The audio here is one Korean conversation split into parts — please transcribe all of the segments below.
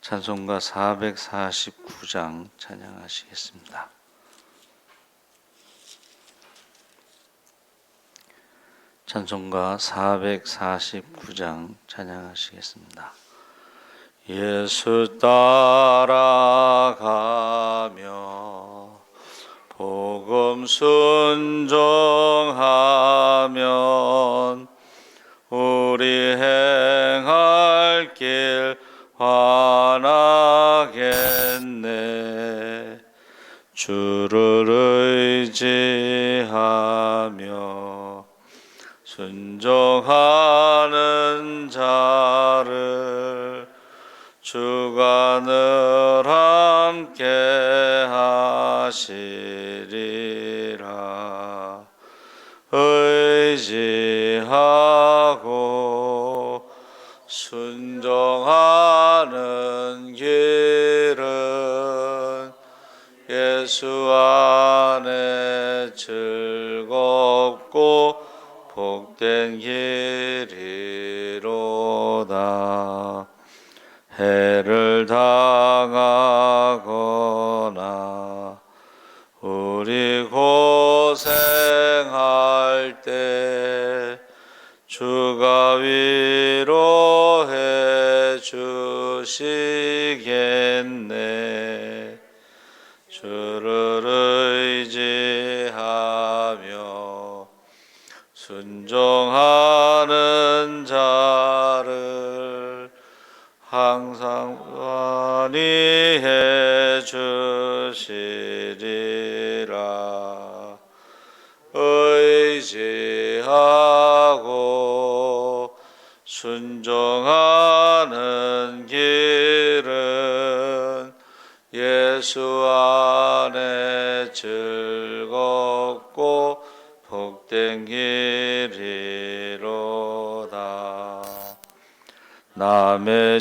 찬송가 449장 찬양하시겠습니다. 찬송가 449장 찬양하시겠습니다. 예수 따라가며 복음 순종하면 우리 행할 길환 하겠네. 주를 의지하며 순종하는 자를 주가 늘 함께 하시리라. 의지 예수 안에 즐겁고 복된 길이로다. 해를 당하거나 우리 고생할 때 주가 위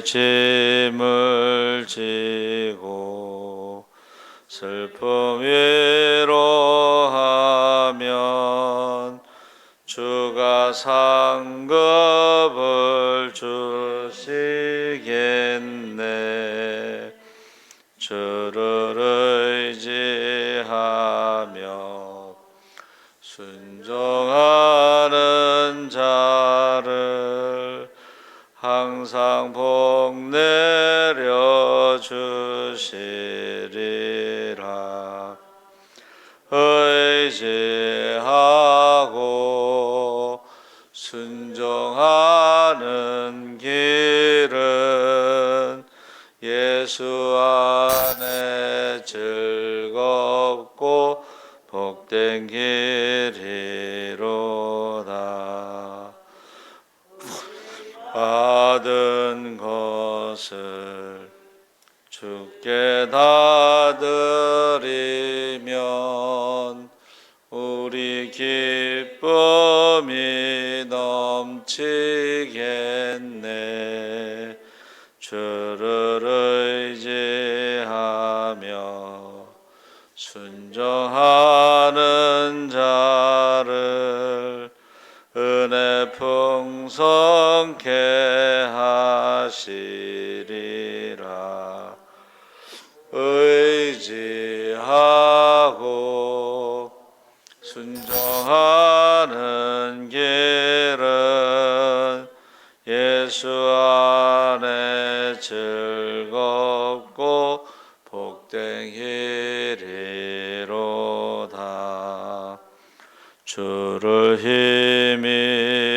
짐을 지고 슬픔 위로하면 주가 상급을 주시겠네. 의 주시리라. 의지하고 순종하는 길은 예수 안에 즐겁고 복된 길이로다. 받은 것을 다 드리면 우리 기쁨이 넘치겠네. 주를 의지하며 순종하는 자를 은혜 풍성케 하시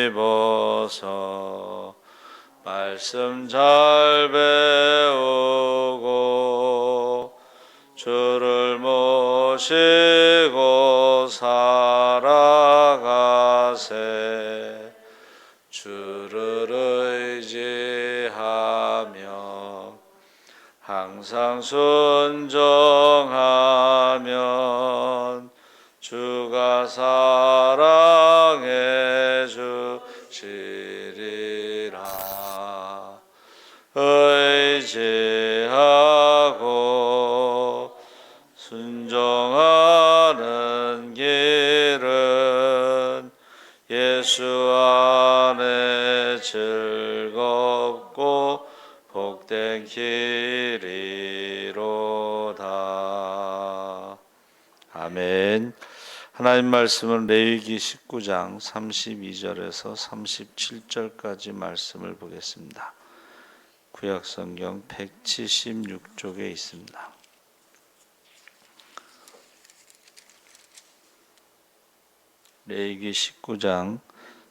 힘입어서 말씀 잘 배우고 주를 모시고 살아가세. 주를 의지하며 항상 순 아멘. 하나님 말씀은 레위기 19장 32절에서 37절까지 말씀을 보겠습니다. 구약 성경 176쪽에 있습니다. 레위기 19장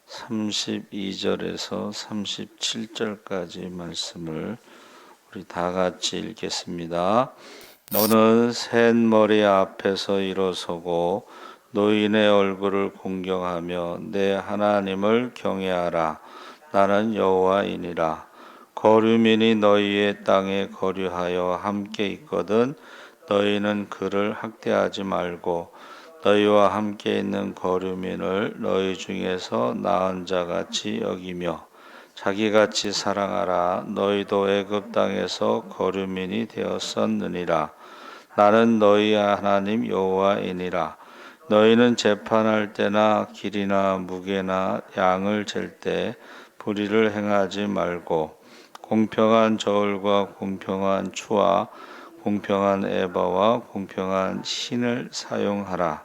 32절에서 37절까지 말씀을 우리 다 같이 읽겠습니다. 너는 셋 머리 앞에서 일어서고 노인의 얼굴을 공경하며 내 하나님을 경외하라. 나는 여호와이니라. 거류민이 너희의 땅에 거류하여 함께 있거든 너희는 그를 학대하지 말고 너희와 함께 있는 거류민을 너희 중에서 나은 자 같이 여기며 자기 같이 사랑하라 너희도 애굽 땅에서 거류민이 되었었느니라 나는 너희 하나님 여호와이니라 너희는 재판할 때나 길이나 무게나 양을 잴 때 불의를 행하지 말고 공평한 저울과 공평한 추와 공평한 에바와 공평한 신을 사용하라.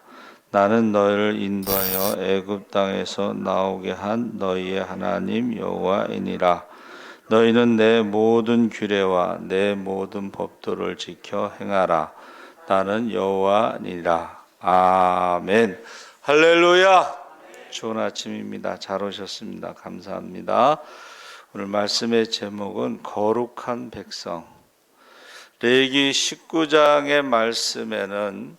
나는 너희를 인도하여 애굽 땅에서 나오게 한 너희의 하나님 여호와이니라. 너희는 내 모든 규례와 내 모든 법도를 지켜 행하라. 나는 여호와니라. 아멘. 할렐루야. 좋은 아침입니다. 잘 오셨습니다. 감사합니다. 오늘 말씀의 제목은 거룩한 백성. 레기 19장의 말씀에는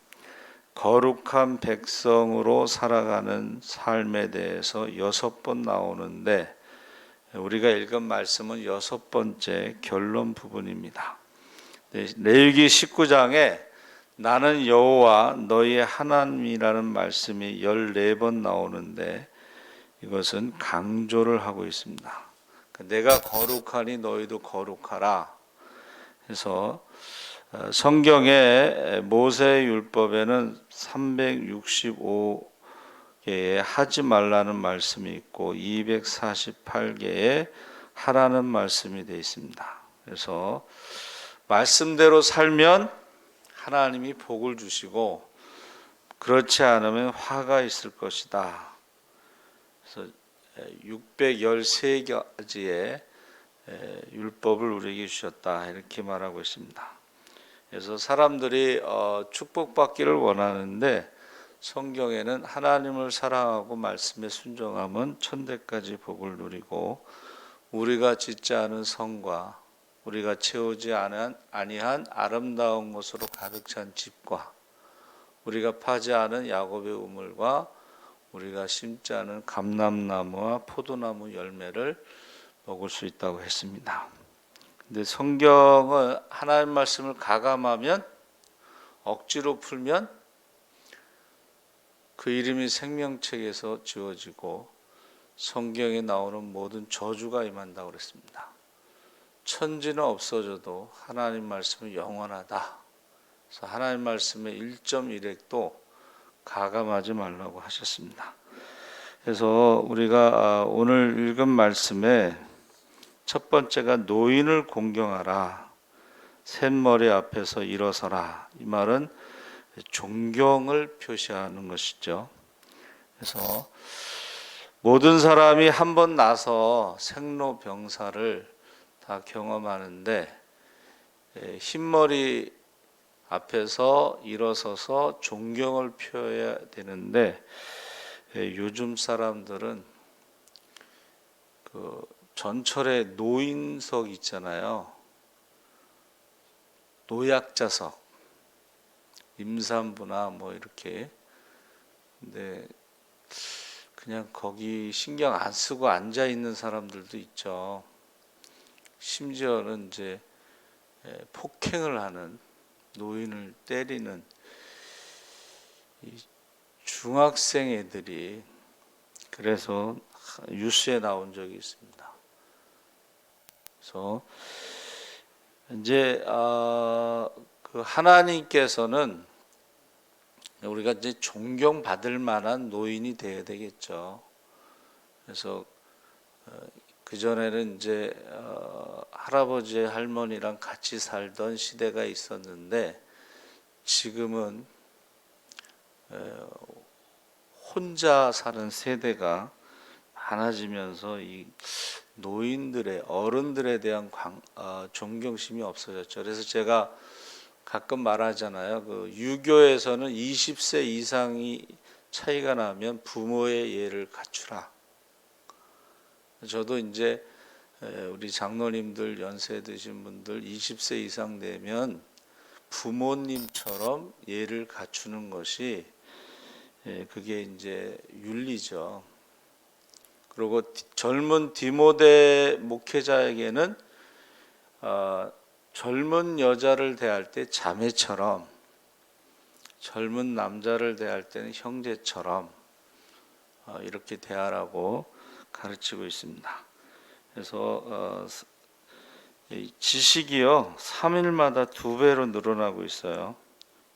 거룩한 백성으로 살아가는 삶에 대해서 여섯 번 나오는데 우리가 읽은 말씀은 여섯 번째 결론 부분입니다. 네, 레위기 19장에 나는 여호와 너희의 하나님이라는 말씀이 14번 나오는데 이것은 강조를 하고 있습니다. 내가 거룩하니 너희도 거룩하라. 해서 어, 성경의 모세 율법에는 365 개의 하지 말라는 말씀이 있고 248개의 하라는 말씀이 되어 있습니다. 그래서 말씀대로 살면 하나님이 복을 주시고 그렇지 않으면 화가 있을 것이다. 그래서 613가지의 율법을 우리에게 주셨다 이렇게 말하고 있습니다. 그래서 사람들이 어, 축복받기를 원하는데 성경에는 하나님을 사랑하고 말씀에 순종하면 천대까지 복을 누리고 우리가 짓지 않은 성과 우리가 채우지 않은 아니한 아름다운 것으로 가득 찬 집과 우리가 파지 않은 야곱의 우물과 우리가 심지 않은 감람나무와 포도나무 열매를 먹을 수 있다고 했습니다. 근데 성경은 하나님 말씀을 가감하면 억지로 풀면 그 이름이 생명책에서 지워지고 성경에 나오는 모든 저주가 임한다고 그랬습니다. 천지는 없어져도 하나님 말씀은 영원하다. 그래서 하나님 말씀의 1.1핵도 가감하지 말라고 하셨습니다. 그래서 우리가 오늘 읽은 말씀에 첫 번째가 노인을 공경하라. 샘머리 앞에서 일어서라. 이 말은 존경을 표시하는 것이죠. 그래서 모든 사람이 한 번 나서 생로병사를 다 경험하는데 흰머리 앞에서 일어서서 존경을 표해야 되는데 예, 요즘 사람들은 그 전철에 노인석 있잖아요. 노약자석, 임산부나 뭐 이렇게. 근데 그냥 거기 신경 안 쓰고 앉아 있는 사람들도 있죠. 심지어는 이제 예, 폭행을 하는 노인을 때리는 이 중학생 애들이 그래서 뉴스에 나온 적이 있습니다. 그래서 이제 아, 그 하나님께서는 우리가 이제 존경받을 만한 노인이 되어야 되겠죠. 그래서 그 전에는 이제 어, 할아버지 할머니랑 같이 살던 시대가 있었는데 지금은 에, 혼자 사는 세대가 많아지면서 이 노인들의 어른들에 대한 광, 어, 존경심이 없어졌죠. 그래서 제가 가끔 말하잖아요. 그 유교에서는 20세 이상이 차이가 나면 부모의 예를 갖추라. 저도 이제 에, 우리 장로님들 연세 드신 분들 20세 이상 되면 부모님처럼 예를 갖추는 것이 예, 그게 이제 윤리죠. 그리고 디- 젊은 디모데 목회자에게는 어, 젊은 여자를 대할 때 자매처럼 젊은 남자를 대할 때는 형제처럼 어, 이렇게 대하라고 가르치고 있습니다. 그래서 어, 지식이요 3일마다 두 배로 늘어나고 있어요.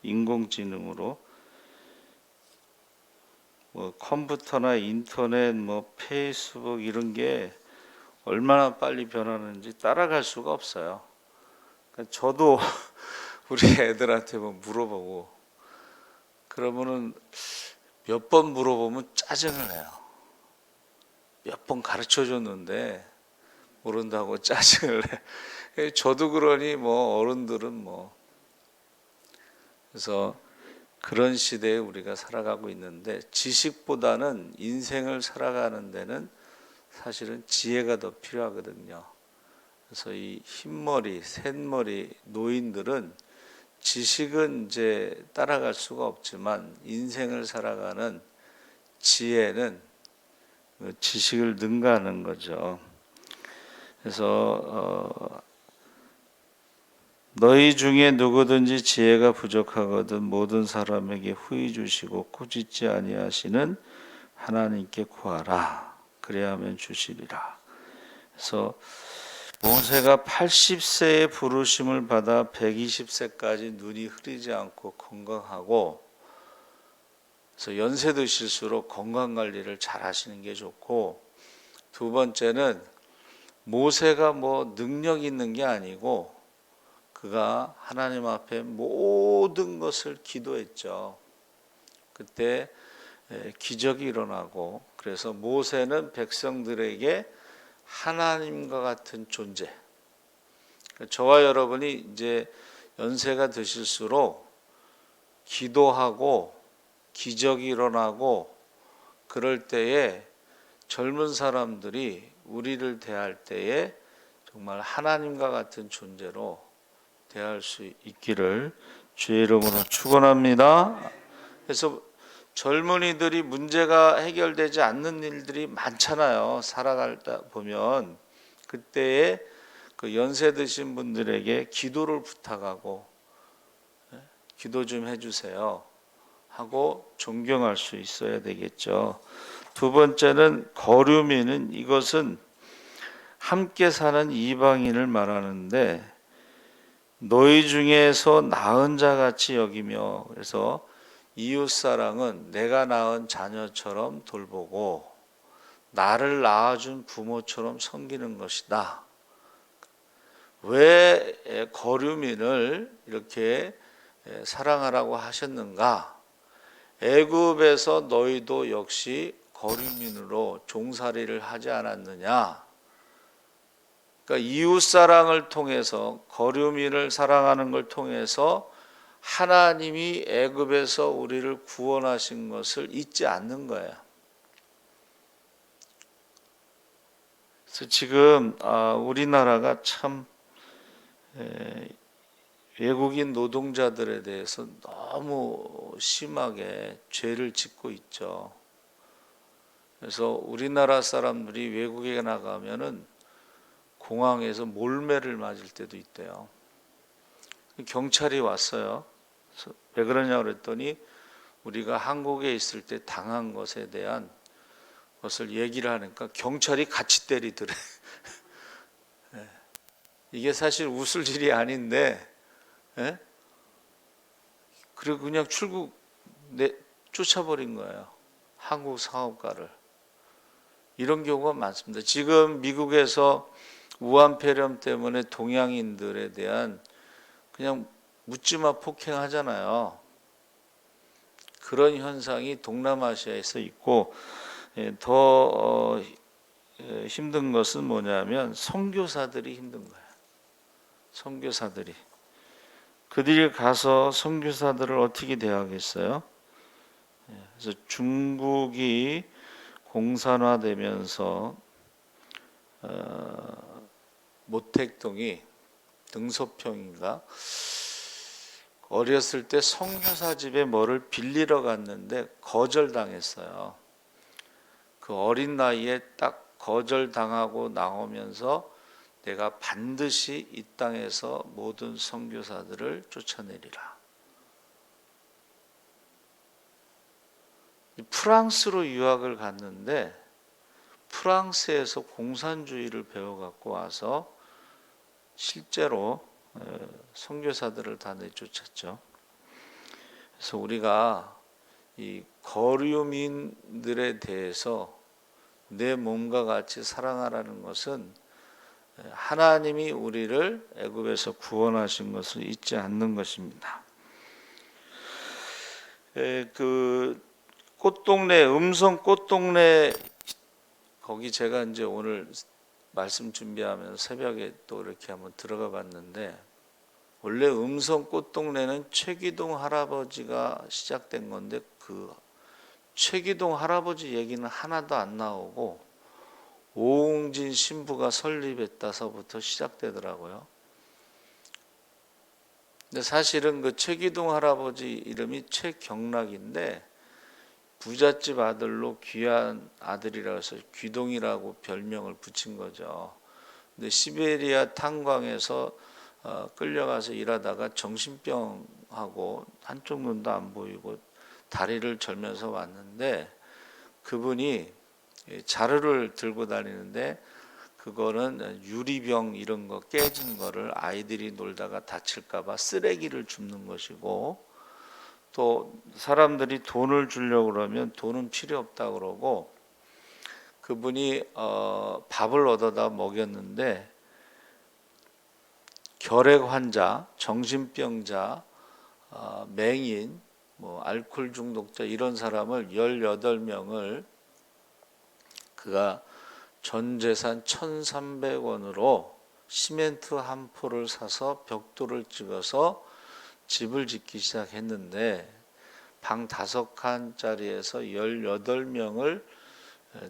인공지능으로 뭐 컴퓨터나 인터넷, 뭐 페이스북 이런 게 얼마나 빨리 변하는지 따라갈 수가 없어요. 그러니까 저도 우리 애들한테 뭐 물어보고 그러면은 몇 번 물어보면 짜증을 내요. 몇 번 가르쳐 줬는데 모른다고 짜증을 내. 저도 그러니 뭐 어른들은 뭐 그래서 그런 시대에 우리가 살아가고 있는데 지식보다는 인생을 살아가는 데는 사실은 지혜가 더 필요하거든요. 그래서 이 흰머리, 샌머리 노인들은 지식은 이제 따라갈 수가 없지만 인생을 살아가는 지혜는 그 지식을 능가하는 거죠. 그래서 어, 너희 중에 누구든지 지혜가 부족하거든 모든 사람에게 후히 주시고 꾸짖지 아니하시는 하나님께 구하라 그래야면 주시리라. 그래서 모세가 80세의 부르심을 받아 120세까지 눈이 흐리지 않고 건강하고 그래서 연세 드실수록 건강 관리를 잘 하시는 게 좋고 두 번째는 모세가 뭐 능력 있는 게 아니고 그가 하나님 앞에 모든 것을 기도했죠. 그때 에, 기적이 일어나고 그래서 모세는 백성들에게 하나님과 같은 존재. 저와 여러분이 이제 연세가 드실수록 기도하고 기적이 일어나고 그럴 때에 젊은 사람들이 우리를 대할 때에 정말 하나님과 같은 존재로 대할 수 있기를 주의 이름으로 축원합니다. 그래서 젊은이들이 문제가 해결되지 않는 일들이 많잖아요. 살아가다 보면 그때에 그 연세 드신 분들에게 기도를 부탁하고 예, 기도 좀 해주세요 하고 존경할 수 있어야 되겠죠. 두 번째는 거류미는 이것은 함께 사는 이방인을 말하는데 너희 중에서 나은 자 같이 여기며 그래서 이웃 사랑은 내가 낳은 자녀처럼 돌보고 나를 낳아준 부모처럼 섬기는 것이다. 왜 거류민을 이렇게 사랑하라고 하셨는가? 애굽에서 너희도 역시 거류민으로 종살이를 하지 않았느냐? 그러니까 이웃 사랑을 통해서 거류민을 사랑하는 걸 통해서 하나님이 애굽에서 우리를 구원하신 것을 잊지 않는 거예요. 그래서 지금 아, 우리나라가 참 외국인 노동자들에 대해서 너무 심하게 죄를 짓고 있죠. 그래서 우리나라 사람들이 외국에 나가면은 공항에서 몰매를 맞을 때도 있대요. 경찰이 왔어요. 왜 그러냐 그랬더니 우리가 한국에 있을 때 당한 것에 대한 것을 얘기를 하니까 경찰이 같이 때리더래. 예. 이게 사실 웃을 일이 아닌데, 예? 그리고 그냥 출국 내 쫓아버린 거예요. 한국 사업가를. 이런 경우가 많습니다. 지금 미국에서 우한 폐렴 때문에 동양인들에 대한 그냥 묻지마 폭행하잖아요. 그런 현상이 동남아시아에서 있고 예, 더 어, 예, 힘든 것은 뭐냐면 선교사들이 힘든 거예요. 선교사들이 그들이 가서 선교사들을 어떻게 대하겠어요? 예, 그래서 중국이 공산화되면서 어, 모택동이 등소평인가 어렸을 때 성교사 집에 뭐를 빌리러 갔는데 거절당했어요. 그 어린 나이에 딱 거절당하고 나오면서 내가 반드시 이 땅에서 모든 선교사들을 쫓아내리라. 프랑스로 유학을 갔는데 프랑스에서 공산주의를 배워 갖고 와서 실제로 어, 선교사들을 다 내쫓았죠. 그래서 우리가 이 거류민들에 대해서 내 몸과 같이 사랑하라는 것은 하나님이 우리를 애굽에서 구원하신 것을 잊지 않는 것입니다. 에, 그 꽃동네 음성 꽃동네 거기 제가 이제 오늘 말씀 준비하면서 새벽에 또 이렇게 한번 들어가 봤는데 원래 음성 꽃동네는 최기동 할아버지가 시작된 건데 그 최기동 할아버지 얘기는 하나도 안 나오고 오웅진 신부가 설립했다서부터 시작되더라고요. 근데 사실은 그 최기동 할아버지 이름이 최경락인데 부잣집 아들로 귀한 아들이라 해서 귀동이라고 별명을 붙인 거죠. 근데 시베리아 탄광에서 어, 끌려가서 일하다가 정신병하고 한쪽 눈도 안 보이고 다리를 절면서 왔는데 그분이 자루를 들고 다니는데 그거는 유리병 이런 거 깨진 거를 아이들이 놀다가 다칠까봐 쓰레기를 줍는 것이고 또 사람들이 돈을 주려고 그러면 돈은 필요 없다 그러고 그분이 어 밥을 얻어다 먹였는데 결핵 환자, 정신병자, 어 맹인, 뭐 알코올 중독자 이런 사람을 18명을 그가 전 재산 1,300원으로 시멘트 한 포를 사서 벽돌을 찍어서 집을 짓기 시작했는데 방 다섯 칸짜리에서 18명을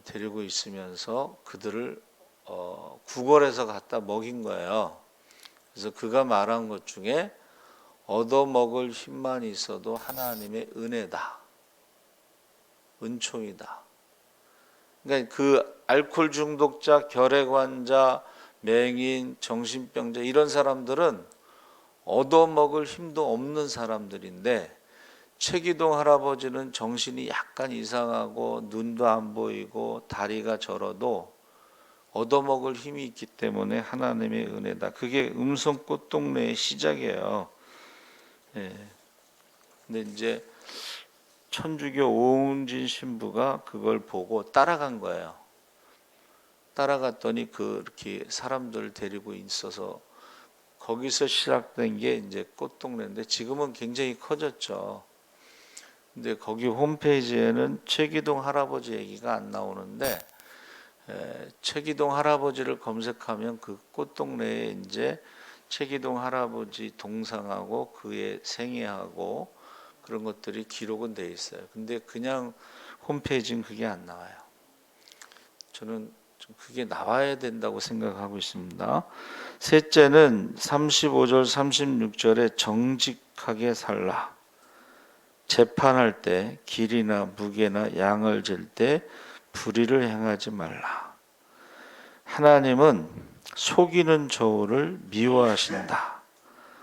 데리고 있으면서 그들을 어, 구걸해서 갖다 먹인 거예요. 그래서 그가 말한 것 중에 얻어먹을 힘만 있어도 하나님의 은혜다. 은총이다. 그러니까 그 알코올 중독자, 결핵 환자, 맹인, 정신병자 이런 사람들은 얻어먹을 힘도 없는 사람들인데 최기동 할아버지는 정신이 약간 이상하고 눈도 안 보이고 다리가 저러도 얻어먹을 힘이 있기 때문에 하나님의 은혜다. 그게 음성 꽃 동네의 시작이에요. 예. 근데 이제 천주교 오은진 신부가 그걸 보고 따라간 거예요. 따라갔더니 그렇게 사람들 데리고 있어서 거기서 시작된 게 이제 꽃동네인데 지금은 굉장히 커졌죠. 근데 거기 홈페이지에는 최기동 할아버지 얘기가 안 나오는데 에, 최기동 할아버지를 검색하면 그 꽃동네에 이제 최기동 할아버지 동상하고 그의 생애하고 그런 것들이 기록은 돼 있어요. 근데 그냥 홈페이지는 그게 안 나와요. 저는 좀 그게 나와야 된다고 생각하고 있습니다. 셋째는 35절 36절에 정직하게 살라. 재판할 때 길이나 무게나 양을 잴 때 불의를 행하지 말라. 하나님은 속이는 저울을 미워하신다.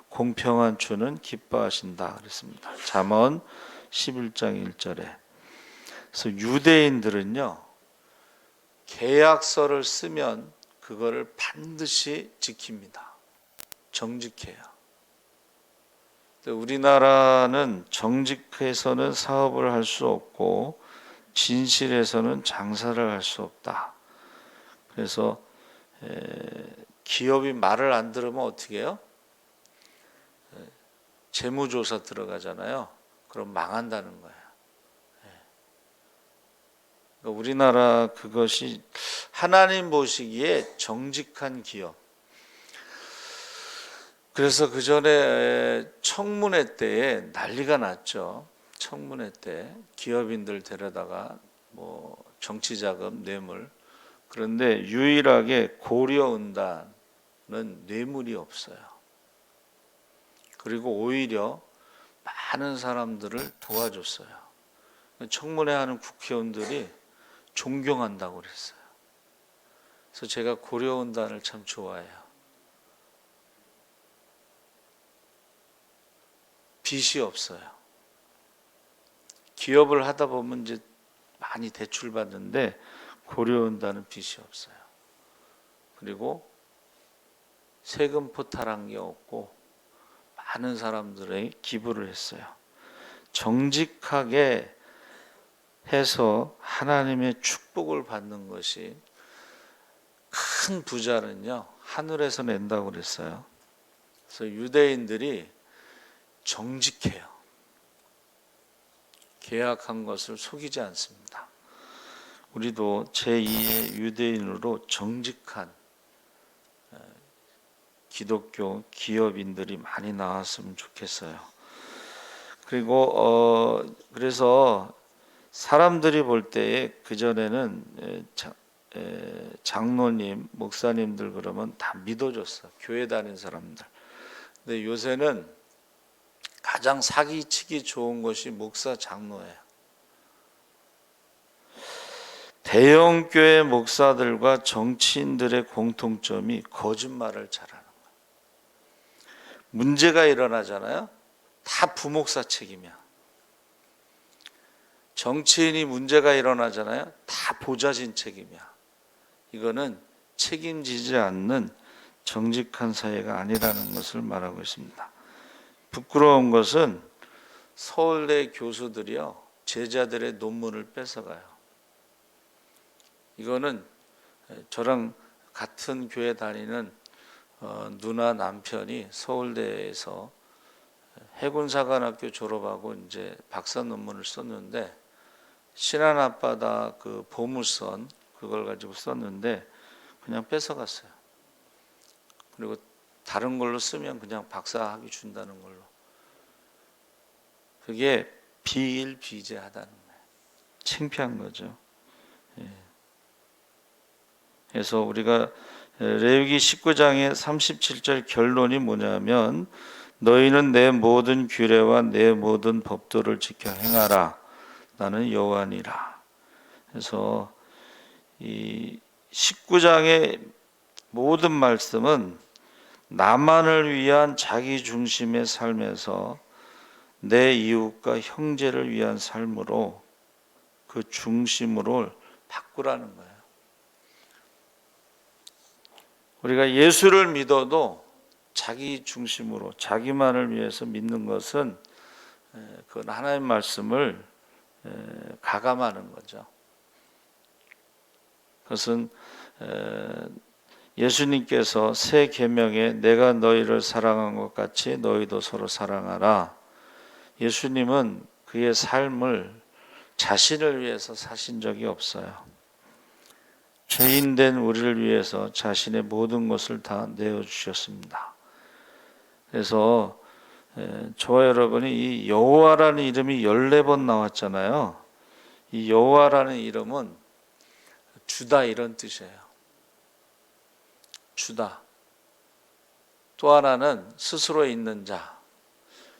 공평한 주는 기뻐하신다. 그랬습니다. 잠언 11장 1절에. 그래서 유대인들은요. 계약서를 쓰면 그거를 반드시 지킵니다. 정직해요. 우리나라는 정직해서는 사업을 할 수 없고 진실해서는 장사를 할 수 없다. 그래서 에, 기업이 말을 안 들으면 어떻게 해요? 에, 재무조사 들어가잖아요. 그럼 망한다는 거예요. 예. 그러니까 우리나라 그것이 하나님 보시기에 정직한 기업. 그래서 그 전에 청문회 때에 난리가 났죠. 청문회 때 기업인들 데려다가 뭐 정치자금, 뇌물. 그런데 유일하게 고려은단은 뇌물이 없어요. 그리고 오히려 많은 사람들을 도와줬어요. 청문회 하는 국회의원들이 존경한다고 그랬어요. 그래서 제가 고려은단을 참 좋아해요. 빚이 없어요. 기업을 하다 보면 이제 많이 대출 받는데 고려은단은 빚이 없어요. 그리고 세금 포탈한 게 없고 많은 사람들의 기부를 했어요. 정직하게 해서 하나님의 축복을 받는 것이 큰 부자는요 하늘에서 낸다고 그랬어요. 그래서 유대인들이 정직해요. 계약한 것을 속이지 않습니다. 우리도 제2의 유대인으로 정직한 어, 기독교 기업인들이 많이 나왔으면 좋겠어요. 그리고 어 그래서 사람들이 볼 때에 그 전에는 장로님, 목사님들 그러면 다 믿어줬어. 교회 다닌 사람들. 근데 요새는 가장 사기치기 좋은 것이 목사 장로예요. 대형 교회 목사들과 정치인들의 공통점이 거짓말을 잘하는 거예요. 문제가 일어나잖아요. 다 부목사 책임이야. 정치인이 문제가 일어나잖아요. 다 보좌진 책임이야. 이거는 책임지지 않는 정직한 사회가 아니라는 것을 말하고 있습니다. 부끄러운 것은 서울대 교수들이요 제자들의 논문을 뺏어가요. 이거는 저랑 같은 교회 다니는 어, 누나 남편이 서울대에서 해군사관학교 졸업하고 이제 박사 논문을 썼는데 신안 앞바다 그 보물선 그걸 가지고 썼는데 그냥 뺏어갔어요. 그리고 다른 걸로 쓰면 그냥 박사학위 준다는 걸로. 그게 비일비재하다는 거예요. 창피한 거죠. 예. 그래서 우리가 레위기 19장의 37절 결론이 뭐냐면 너희는 내 모든 규례와 내 모든 법도를 지켜 행하라. 나는 여호와니라. 그래서 이 19장의 모든 말씀은 나만을 위한 자기 중심의 삶에서 내 이웃과 형제를 위한 삶으로 그 중심으로 바꾸라는 거예요. 우리가 예수를 믿어도 자기 중심으로 자기만을 위해서 믿는 것은 그건 하나님 말씀을 가감하는 거죠. 그것은 예수님께서 새 계명에 내가 너희를 사랑한 것 같이 너희도 서로 사랑하라. 예수님은 그의 삶을 자신을 위해서 사신 적이 없어요. 죄인 된 우리를 위해서 자신의 모든 것을 다 내어 주셨습니다. 그래서 저와 여러분이 이 여호와라는 이름이 14번 나왔잖아요. 이 여호와라는 이름은 주다 이런 뜻이에요. 주다. 또 하나는 스스로 있는 자.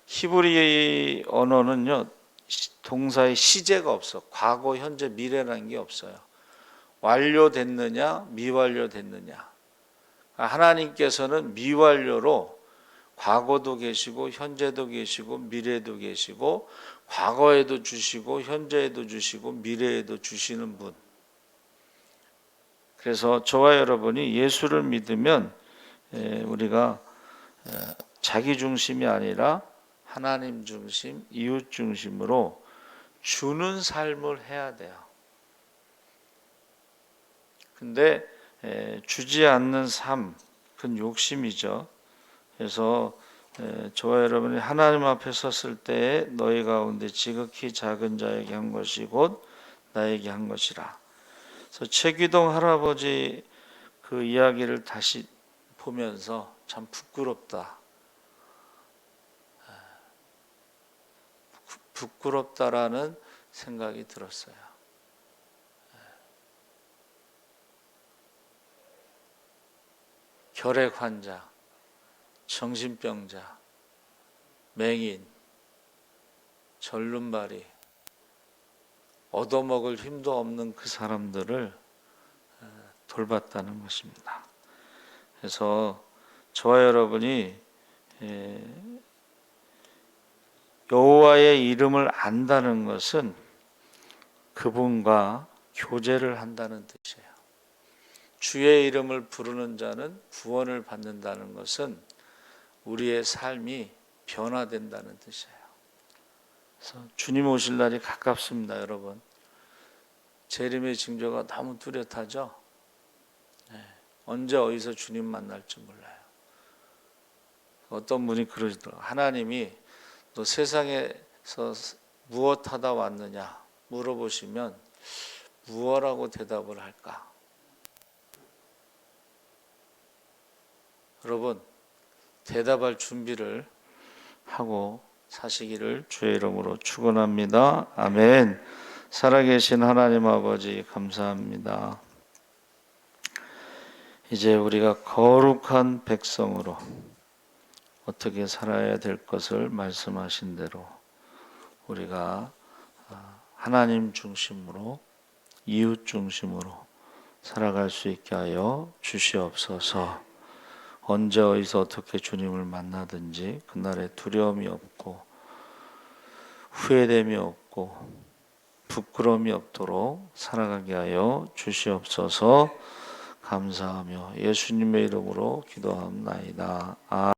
히브리 언어는요 시- 동사의 시제가 없어. 과거, 현재, 미래라는 게 없어요. 완료됐느냐, 미완료됐느냐. 하나님께서는 미완료로 과거도 계시고 현재도 계시고 미래도 계시고 과거에도 주시고 현재에도 주시고 미래에도 주시는 분. 그래서 저와 여러분이 예수를 믿으면 에, 우리가 에, 자기 중심이 아니라 하나님 중심, 이웃 중심으로 주는 삶을 해야 돼요. 근데 에, 주지 않는 삶, 그건 욕심이죠. 그래서 에, 저와 여러분이 하나님 앞에 섰을 때 너희 가운데 지극히 작은 자에게 한 것이 곧 나에게 한 것이라. 그래서 최기동 할아버지 그 이야기를 다시 보면서 참 부끄럽다. 부- 부끄럽다라는 생각이 들었어요. 결핵 환자, 정신병자, 맹인, 절름발이, 얻어먹을 힘도 없는 그 사람들을 어, 돌봤다는 것입니다. 그래서 저와 여러분이 에, 여호와의 이름을 안다는 것은 그분과 교제를 한다는 뜻이에요. 주의 이름을 부르는 자는 구원을 받는다는 것은 우리의 삶이 변화된다는 뜻이에요. 그래서 주님 오실 날이 가깝습니다, 여러분. 재림의 징조가 너무 뚜렷하죠. 네. 언제 어디서 주님 만날지 몰라요. 어떤 분이 그러시더라고요. 하나님이 너 세상에서 무엇 하다 왔느냐 물어보시면 무엇라고 대답을 할까? 여러분 대답할 준비를 하고 사시기를 주의 이름으로 축원합니다. 아멘. 살아계신 하나님 아버지 감사합니다. 이제 우리가 거룩한 백성으로 어떻게 살아야 될 것을 말씀하신 대로 우리가 아, 하나님 중심으로 이웃 중심으로 살아갈 수 있게 하여 주시옵소서. 언제 어디서 어떻게 주님을 만나든지 그날에 두려움이 없고 후회됨이 없고 부끄러움이 없도록 살아가게 하여 주시옵소서 감사하며 예수님의 이름으로 기도합나이다. 아